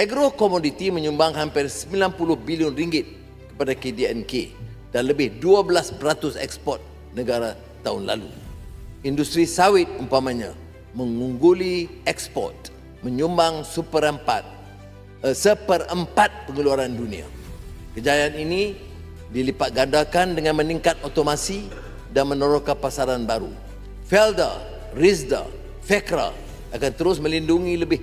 Agro komoditi menyumbang hampir 90 bilion ringgit kepada KDNK dan lebih 12% ekspor negara tahun lalu. Industri sawit umpamanya mengungguli ekspor menyumbang seperempat eh, seperempat pengeluaran dunia. Kejayaan ini dilipat gandakan dengan meningkat otomasi dan meneroka pasaran baru. Felda, Rizda, Fekra akan terus melindungi lebih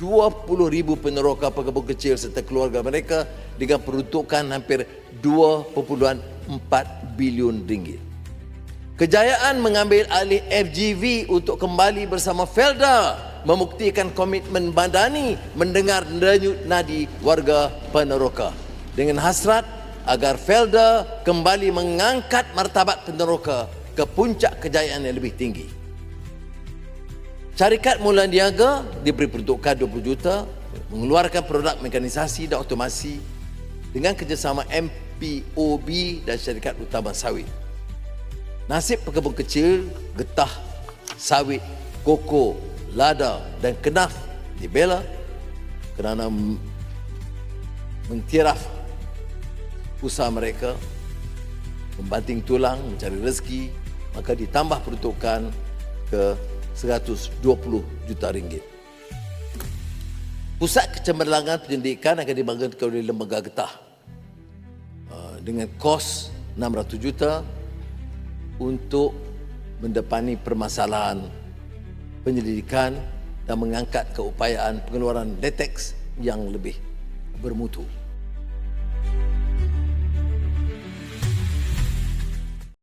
720 ribu peneroka pekebun kecil serta keluarga mereka dengan peruntukan hampir 2.4 bilion ringgit. Kejayaan mengambil alih FGV untuk kembali bersama Felda membuktikan komitmen Madani mendengar denyut nadi warga peneroka dengan hasrat agar Felda kembali mengangkat martabat peneroka ke puncak kejayaan yang lebih tinggi. Syarikat Mula Niaga diberi peruntukan 20 juta mengeluarkan produk mekanisasi dan otomasi dengan kerjasama MPOB dan syarikat utama sawit. Nasib pekebun kecil, getah, sawit, koko, lada dan kenaf dibela kerana m- mengtiraf usaha mereka membanting tulang mencari rezeki maka ditambah peruntukan ke 120 juta ringgit. Pusat kecemerlangan penyelidikan akan dibangunkan oleh lembaga getah uh, dengan kos 600 juta untuk mendepani permasalahan penyelidikan dan mengangkat keupayaan pengeluaran detex yang lebih bermutu.